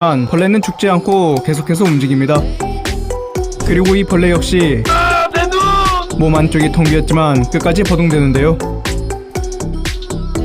벌레는 죽지 않고 계속해서 움직입니다. 그리고 이 벌레 역시 몸 안쪽이 텅 비었지만 끝까지 버둥대는데요.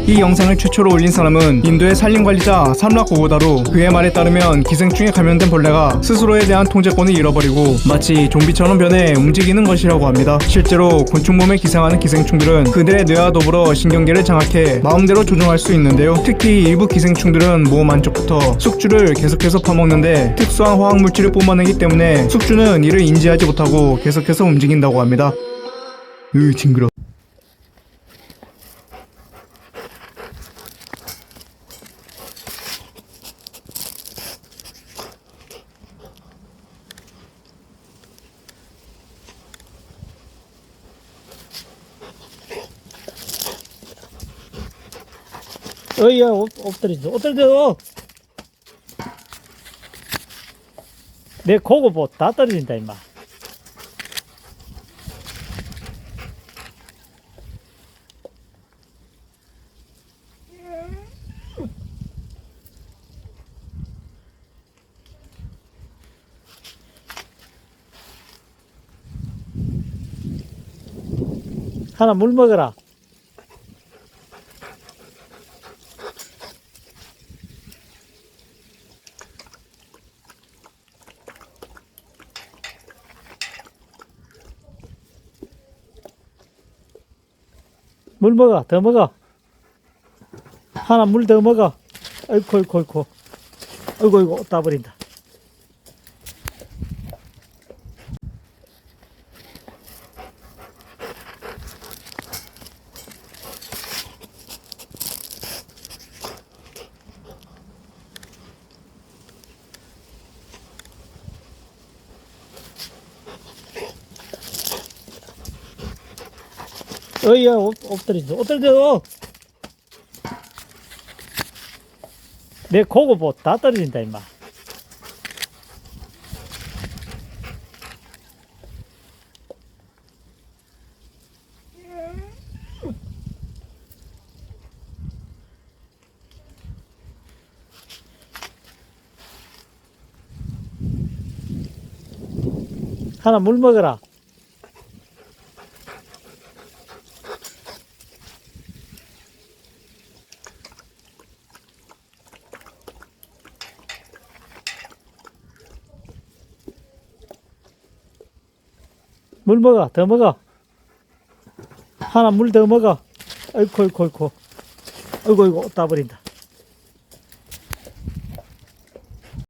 이 영상을 최초로 올린 사람은 인도의 산림관리자 삼락 오고다로 그의 말에 따르면 기생충에 감염된 벌레가 스스로에 대한 통제권을 잃어버리고 마치 좀비처럼 변해 움직이는 것이라고 합니다. 실제로 곤충 몸에 기생하는 기생충들은 그들의 뇌와 더불어 신경계를 장악해 마음대로 조종할 수 있는데요. 특히 일부 기생충들은 몸 안쪽부터 숙주를 계속해서 파먹는데 특수한 화학 물질을 뿜어내기 때문에 숙주는 이를 인지하지 못하고 계속해서 움직인다고 합니다. 으 징그러. 어이야 옷, 엎드리죠. 엎드려 내 고고 뭐다 떨어진다 임마. 하나 물 먹어라 물 먹어 더 먹어. 하나 물 더 먹어. 아이고 아이고 아이고. 아이고 아이고 따버린다 어이야 옷, 엎드리죠. 엎드려 내 고고 뭐다 떨어진다 임마. 하나 물 먹어라 물 먹어 더 먹어. 하나 물 더 먹어. 아이고 아이고 아이고. 아이고 아이고 따버린다